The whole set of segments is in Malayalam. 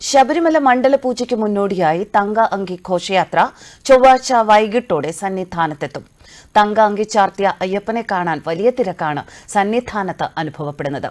ശബരിമല മണ്ഡല പൂജയ്ക്ക് മുന്നോടിയായി തങ്ക അങ്കി ഘോഷയാത്ര ചൊവ്വാഴ്ച വൈകിട്ടോടെ സന്നിധാനത്തെത്തും. തങ്ക അങ്കി ചാർത്തിയ അയ്യപ്പനെ കാണാൻ വലിയ തിരക്കാണ് സന്നിധാനത്ത് അനുഭവപ്പെടുന്നത്.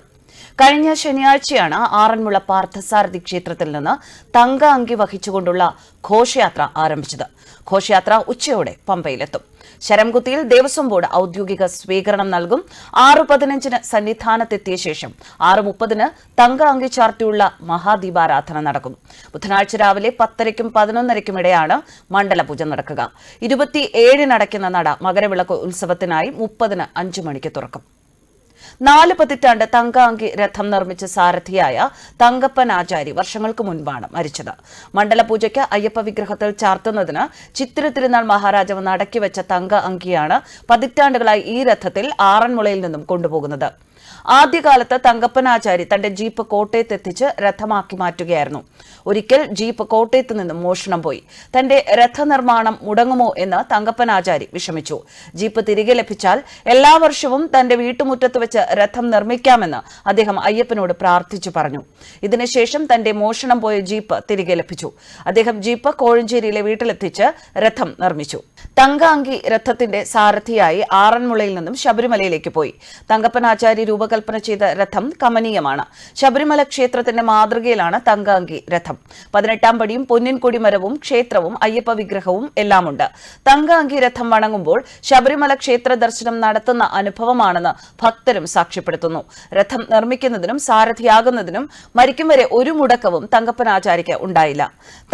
കഴിഞ്ഞ ശനിയാഴ്ചയാണ് ആറന്മുള പാർത്ഥസാരഥി ക്ഷേത്രത്തിൽ നിന്ന് തങ്ക അങ്കി വഹിച്ചുകൊണ്ടുള്ള ഘോഷയാത്ര ആരംഭിച്ചത്. ഘോഷയാത്ര ഉച്ചയോടെ പമ്പയിലെത്തും. ശരംകുത്തിയിൽ ദേവസ്വം ബോർഡ് ഔദ്യോഗിക സ്വീകരണം നൽകും. ആറ് പതിനഞ്ചിന് സന്നിധാനത്തെത്തിയ ശേഷം ആറ് മുപ്പതിന് തങ്ക അങ്കി ചാർത്തിയുള്ള മഹാദീപാരാധന നടക്കും. ബുധനാഴ്ച രാവിലെ പത്തരയ്ക്കും പതിനൊന്നരയ്ക്കും ഇടെയാണ് മണ്ഡലപൂജ നടക്കുക. ഇരുപത്തിയേഴിനടയ്ക്കുന്ന നട മകരവിളക്ക് ഉത്സവത്തിനായി മുപ്പതിന് അഞ്ചു മണിക്ക് തുറക്കും. നാല് പതിറ്റാണ്ട് തങ്കാങ്കി രഥം നിർമ്മിച്ച സാരഥിയായ തങ്കപ്പൻ ആചാരി വർഷങ്ങൾക്ക് മുൻപാണ് മരിച്ചത്. മണ്ഡലപൂജയ്ക്ക് അയ്യപ്പ വിഗ്രഹത്തിൽ ചാർത്തുന്നതിന് ചിത്തിര തിരുനാൾ മഹാരാജാവ് നടക്കിവെച്ച തങ്ക അങ്കിയാണ് പതിറ്റാണ്ടുകളായി ഈ രഥത്തിൽ ആറന്മുളയിൽ നിന്നും കൊണ്ടുപോകുന്നത്. ആദ്യകാലത്ത് തങ്കപ്പനാചാരി തന്റെ ജീപ്പ് കോട്ടയത്ത് എത്തിച്ച് രഥമാക്കി മാറ്റുകയായിരുന്നു. ഒരിക്കൽ ജീപ്പ് കോട്ടയത്ത് നിന്നും മോഷണം പോയി. തന്റെ രഥനിർമ്മാണം മുടങ്ങുമോ എന്ന് തങ്കപ്പനാചാരി വിഷമിച്ചു. ജീപ്പ് തിരികെ ലഭിച്ചാൽ എല്ലാ വർഷവും തന്റെ വീട്ടുമുറ്റത്ത് വെച്ച് രഥം നിർമ്മിക്കാമെന്ന് അദ്ദേഹം അയ്യപ്പനോട് പ്രാർത്ഥിച്ചു പറഞ്ഞു. ഇതിനുശേഷം തന്റെ മോഷണം പോയ ജീപ്പ് തിരികെ ലഭിച്ചു. അദ്ദേഹം ജീപ്പ് കോഴഞ്ചേരിയിലെ വീട്ടിലെത്തിച്ച് രഥം നിർമ്മിച്ചു. തങ്കാങ്കി രഥത്തിന്റെ സാരഥിയായി ആറന്മുളയിൽ നിന്നും ശബരിമലയിലേക്ക് പോയി. തങ്കപ്പനാചാരി രൂപകൽപ്പന ചെയ്ത രഥം കമനീയമാണ്. ശബരിമല ക്ഷേത്രത്തിന്റെ മാതൃകയിലാണ് തങ്കാങ്കി രഥം. പതിനെട്ടാം പടിയും പൊന്നിൻകൊടി മരവും ക്ഷേത്രവും അയ്യപ്പ വിഗ്രഹവും എല്ലാമുണ്ട്. തങ്കാങ്കി രഥം വണങ്ങുമ്പോൾ ശബരിമല ക്ഷേത്ര ദർശനം നടത്തുന്ന അനുഭവമാണെന്ന് ഭക്തരും സാക്ഷ്യപ്പെടുത്തുന്നു. രഥം നിർമ്മിക്കുന്നതിനും സാരഥിയാകുന്നതിനും മരിക്കും വരെ ഒരു മുടക്കവും തങ്കപ്പനാചാരിക്ക് ഉണ്ടായില്ല.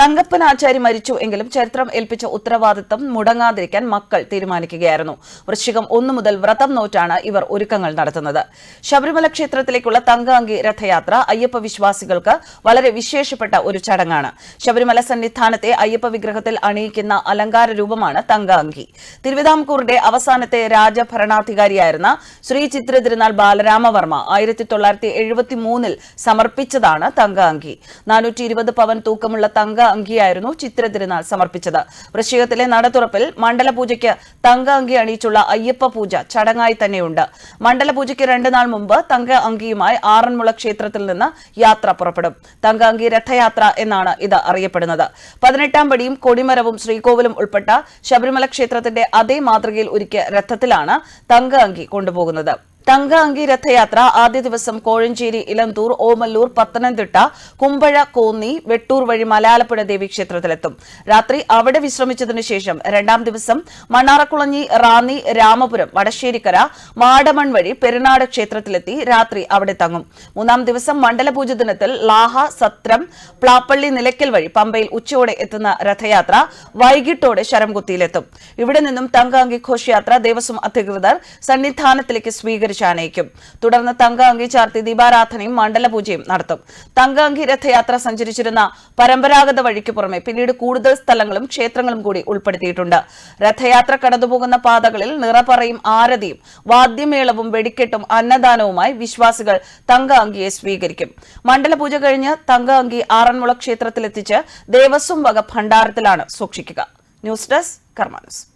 തങ്കപ്പനാചാരി മരിച്ചു എങ്കിലും ചരിത്രം ഏൽപ്പിച്ച ഉത്തരവാദിത്തം മുടങ്ങാതിരിക്കാൻ മക്കൾ തീരുമാനിക്കുകയായിരുന്നു. വൃശ്ചികം ഒന്നു മുതൽ വ്രതം നോറ്റാണ് ഇവർ ഒരുക്കങ്ങൾ നടത്തുന്നത്. ശബരിമല ക്ഷേത്രത്തിലേക്കുള്ള തങ്കഅങ്കി രഥയാത്ര അയ്യപ്പ വിശ്വാസികൾക്ക് വളരെ വിശേഷപ്പെട്ട ഒരു ചടങ്ങാണ്. ശബരിമല സന്നിധാനത്തെ അയ്യപ്പ വിഗ്രഹത്തിൽ അണിയിക്കുന്ന അലങ്കാര രൂപമാണ് തങ്കഅങ്കി തിരുവിതാംകൂറിന്റെ അവസാനത്തെ രാജഭരണാധികാരിയായിരുന്ന ശ്രീ ചിത്ര തിരുനാൾ ബാലരാമവർമ്മ ആയിരത്തി തൊള്ളായിരത്തി എഴുപത്തി മൂന്നിൽ സമർപ്പിച്ചതാണ് തങ്കഅങ്കി നാനൂറ്റി ഇരുപത് പവൻ തൂക്കമുള്ള തങ്ക അങ്കിയായിരുന്നു ചിത്ര തിരുനാൾ സമർപ്പിച്ചത്. വൃശ്ചികത്തിലെ നടതുറപ്പിൽ മണ്ഡലപൂജയ്ക്ക് തങ്ക അങ്കി അണിയിച്ചുള്ള അയ്യപ്പ പൂജ ചടങ്ങായി തന്നെയുണ്ട്. മണ്ഡലപൂജയ്ക്ക് രണ്ട് നാൾ മുമ്പ് തങ്ക അങ്കിയുമായി ആറന്മുള ക്ഷേത്രത്തിൽ നിന്ന് യാത്ര പുറപ്പെടും. തങ്ക അങ്കി രഥയാത്ര എന്നാണ് ഇത് അറിയപ്പെടുന്നത്. പതിനെട്ടാം പടിയും കൊടിമരവും ശ്രീകോവിലും ഉൾപ്പെട്ട ശബരിമല ക്ഷേത്രത്തിന്റെ അതേ മാതൃകയിൽ ഒരുക്കിയ രഥത്തിലാണ് തങ്ക അങ്കി കൊണ്ടുപോകുന്നത്. തങ്ക അങ്കി രഥയാത്ര ആദ്യ ദിവസം കോഴഞ്ചേരി ഇലന്തൂർ ഓമല്ലൂർ പത്തനംതിട്ട കുമ്പഴ കോന്നി വെട്ടൂർ വഴി മലയാളപ്പുഴ ദേവി ക്ഷേത്രത്തിലെത്തും രാത്രി അവിടെ വിശ്രമിച്ചതിനു ശേഷം രണ്ടാം ദിവസം മണ്ണാറക്കുളഞ്ഞി റാന്നി രാമപുരം വടശ്ശേരിക്കര മാടമൺ വഴി പെരുന്നാട് ക്ഷേത്രത്തിലെത്തി രാത്രി അവിടെ തങ്ങും. മൂന്നാം ദിവസം മണ്ഡലപൂജ ദിനത്തിൽ ലാഹ സത്രം പ്ലാപ്പള്ളി നിലയ്ക്കൽ വഴി പമ്പയിൽ ഉച്ചയോടെ എത്തുന്ന രഥയാത്ര വൈകിട്ടോടെ ശരംകുത്തിയിലെത്തും ഇവിടെ നിന്നും തങ്കാങ്കി ഘോഷയാത്ര ദേവസ്വം അധികൃതർ സന്നിധാനത്തിലേക്ക് സ്വീകരിച്ചു അണയിക്കും തുടർന്ന് തങ്കാങ്കി ചാർത്തി ദീപാരാധനയും മണ്ഡലപൂജയും നടത്തും. തങ്കാങ്കി രഥയാത്ര സഞ്ചരിച്ചിരുന്ന പരമ്പരാഗത വഴിക്ക് പുറമെ പിന്നീട് കൂടുതൽ സ്ഥലങ്ങളും ക്ഷേത്രങ്ങളും കൂടി ഉൾപ്പെടുത്തിയിട്ടുണ്ട്. രഥയാത്ര കടന്നുപോകുന്ന പാതകളിൽ നിറപറയും ആരതിയും വാദ്യമേളവും വെടിക്കെട്ടും അന്നദാനവുമായി വിശ്വാസികൾ തങ്കാങ്കിയെ സ്വീകരിക്കും. മണ്ഡലപൂജ കഴിഞ്ഞ് തങ്കാങ്കി ആറന്മുള ക്ഷേത്രത്തിലെത്തിച്ച് ദേവസ്വം വക ഭണ്ഡാരത്തിലാണ് സൂക്ഷിക്കുക. News desk കർമാനസ്